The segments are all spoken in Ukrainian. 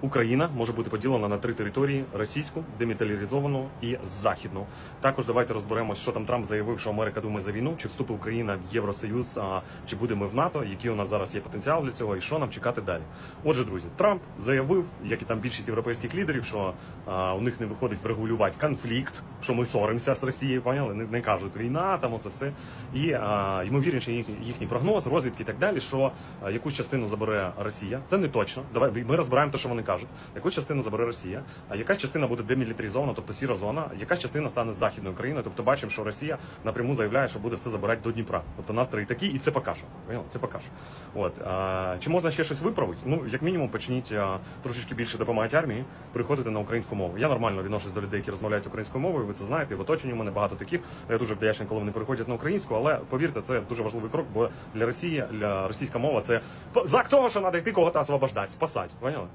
Україна може бути поділена на три території: російську, демілітаризовану і західну. Також давайте розберемось, що там Трамп заявив, що Америка думає за війну, чи вступить Україна в Євросоюз, а чи будемо в НАТО, який у нас зараз є потенціал для цього, і що нам чекати далі. Отже, друзі, Трамп заявив, як і там більшість європейських лідерів, що а, у них не виходить врегулювати конфлікт, що ми соримося з Росією, поняли? Не, не кажуть війна, там оце все. І а, ймовірніше їхній, їхній прогноз, розвідки і так далі, що а, якусь частину забере Росія. Це не точно. Давай ми розбираємо те, що вони кажуть. Яку частину забере Росія, а якась частина буде демілітаризована, тобто сіра зона, якась частина стане західною Україною. Тобто бачимо, що Росія напряму заявляє, що буде все забирати до Дніпра. Тобто настрої такі, і це покаже. Це покаже. От а, чи можна ще щось виправити? Ну як мінімум, почніть а, трошечки більше допомагати армії, приходити на українську мову. Я нормально відношусь до людей, які розмовляють українською мовою. Ви це знаєте. В оточенні у мене багато таких. Я дуже вдячний, коли вони переходять на українську, але повірте, це дуже важливий крок, бо для Росії, для російська мова це знак того, що треба йти кого-то освобождати, спасати. Поняли?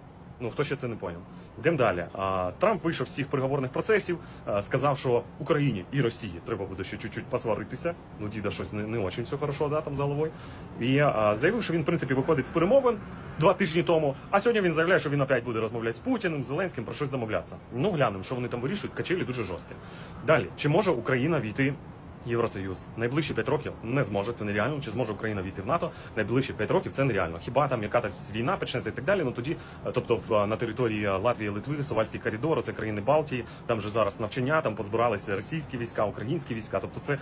Ну хто ще це не поняв? Йдемо далі. А, Трамп вийшов з всіх переговорних процесів, а, сказав, що Україні і Росії треба буде ще чуть-чуть посваритися. Ну, діда щось не, не очень все хорошо, да, там за головою. І а, заявив, що він, в принципі, виходить з перемовин два тижні тому. А сьогодні він заявляє, що він опять буде розмовляти з Путіним, з Зеленським, про щось домовлятися. Ну, глянемо, що вони там вирішують. Качелі дуже жорсткі. Далі, чи може Україна війти? Євросоюз найближчі 5 років не зможе, це нереально. Чи зможе Україна війти в НАТО? Найближчі 5 років це нереально. Хіба там яка там війна почнеться і так далі? Ну тоді, е, тобто, в на території Латвії, Литви, Сувальський коридор, це країни Балтії, там вже зараз навчання, там позбиралися російські війська, українські війська, тобто це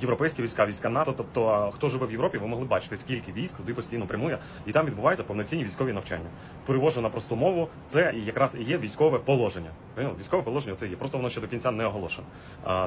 європейські війська, війська НАТО. Тобто, хто живе в Європі, ви могли бачити, скільки військ туди постійно прямує, і там відбуваються повноцінні військові навчання. Перевожу на просту мову, це якраз і є військове положення. Військове положення це є. Просто воно ще до кінця не оголошено.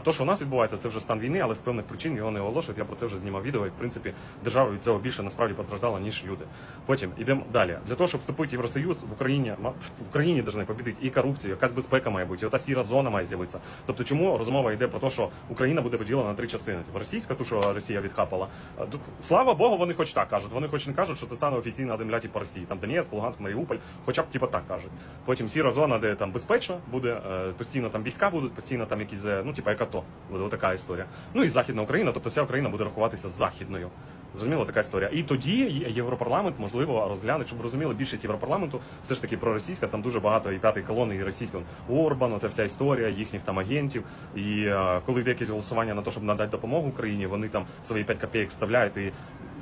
То, що у нас відбувається, це вже стан війни, але з певних причин його не оголошують. Я про це вже знімав відео. І в принципі держава від цього більше насправді постраждала, ніж люди. Потім ідемо далі. Для того, щоб вступити в Євросоюз в Україні в Україні повинні побідити і корупцію, якась безпека має бути, і ота сіра зона має з'явитися. Тобто, чому розмова йде про те, що Україна буде поділена на три частини? Типу, російська, ту, що Росія відхапала. Тут, Слава Богу, вони хоч так кажуть. Вони хоч не кажуть, що це стане офіційна земля типу Росії. Там Донецьк, Луганськ, Маріуполь, хоча б типу так кажуть. Потім сіра зона, де там безпечно буде, е, постійно там війська будуть, постійно там якісь, е, ну типу як АТО. Буде отака історія. Ну і Західна Україна, тобто вся Україна буде рахуватися західною. Зрозуміло, така історія. І тоді Європарламент можливо розгляне, щоб розуміли, більшість європарламенту все ж таки проросійська, там дуже багато і п'ятої колони, і російського Орбану, це вся історія їхніх там агентів. І е, коли йде якесь голосування на те, щоб надати допомогу Україні, вони там свої 5 копійок вставляють і.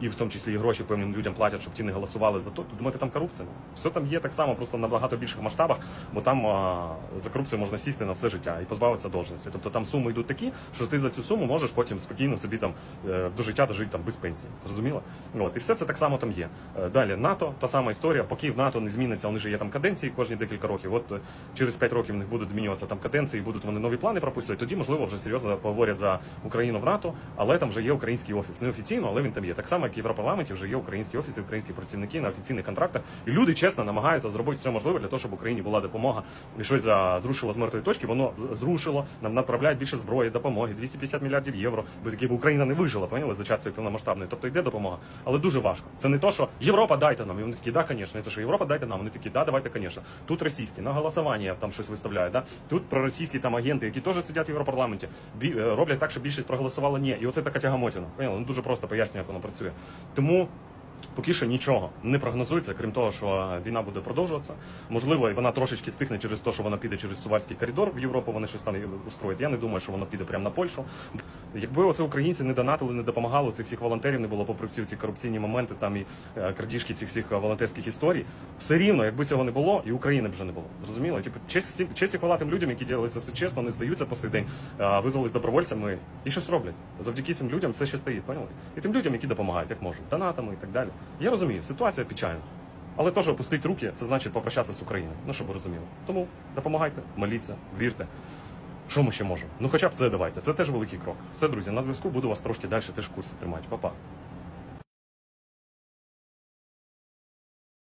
І в тому числі і гроші певним людям платять, щоб ті не голосували за то. То думаєте, там корупція? Все там є так само, просто на набагато більших масштабах, бо там а, за корупцію можна сісти на все життя і позбавитися должності. Тобто там суми йдуть такі, що ти за цю суму можеш потім спокійно собі там е, до життя дожити там без пенсії. Зрозуміло? От і все це так само там є. Е, Далі НАТО, та сама історія. Поки в НАТО не зміниться, вони ж є там каденції кожні декілька років. От е, через 5 років в них будуть змінюватися там каденції, будуть вони нові плани прописувати. Тоді можливо вже серйозно поговорять за Україну в НАТО, але там вже є український офіс. Не офіційно, але він там є. Так само, як в Європарламенті вже є українські офіси, українські працівники на офіційних контрактах. І люди чесно намагаються зробити все можливе для того, щоб Україні була допомога і щось за зрушило з мертвої точки. Воно зрушило. Нам направляють більше зброї, допомоги, 250 мільярдів євро, без яких Україна не вижила, поняли за час цієї повномасштабної. Тобто йде допомога, але дуже важко. Це не то, що Європа дайте нам. І вони такі, да, звісно. Це що Європа дайте нам. Вони такі, да, давайте, звісно. Тут російські на голосування там щось виставляють. Да? Тут проросійські там агенти, які теж сидять в Європарламенті, е, роблять так, щоб більшість проголосувала ні. І оце така тягамотіна. Поняли? Ну дуже просто пояснює, як воно працює. Тому. Поки що нічого не прогнозується, крім того, що війна буде продовжуватися. Можливо, і вона трошечки стихне через те, що вона піде через Сувальський коридор в Європу. Вони щось там устроїть. Я не думаю, що воно піде прямо на Польщу. Якби оце українці не донатили, не допомагали, цих всіх волонтерів не було, попри всі ці корупційні моменти, там і е, крадіжки цих всіх волонтерських історій, все рівно, якби цього не було, і України б вже не було. Зрозуміло? Типу, честь всім честь і хвала тим людям, які ділять це все чесно, не здаються по сей день, е, визвались добровольцями і щось роблять. Завдяки цим людям все ще стоїть, поняли? І тим людям, які допомагають, як можуть, донатами і так далі. Я розумію, ситуація печальна. Але теж опустити руки, це значить попрощатися з Україною. Ну, щоб ви розуміли. Тому допомагайте, моліться, вірте. Що ми ще можемо? Ну хоча б це давайте. Це теж великий крок. Все, друзі, на зв'язку буду вас трошки далі теж в курсі тримати. Па-па.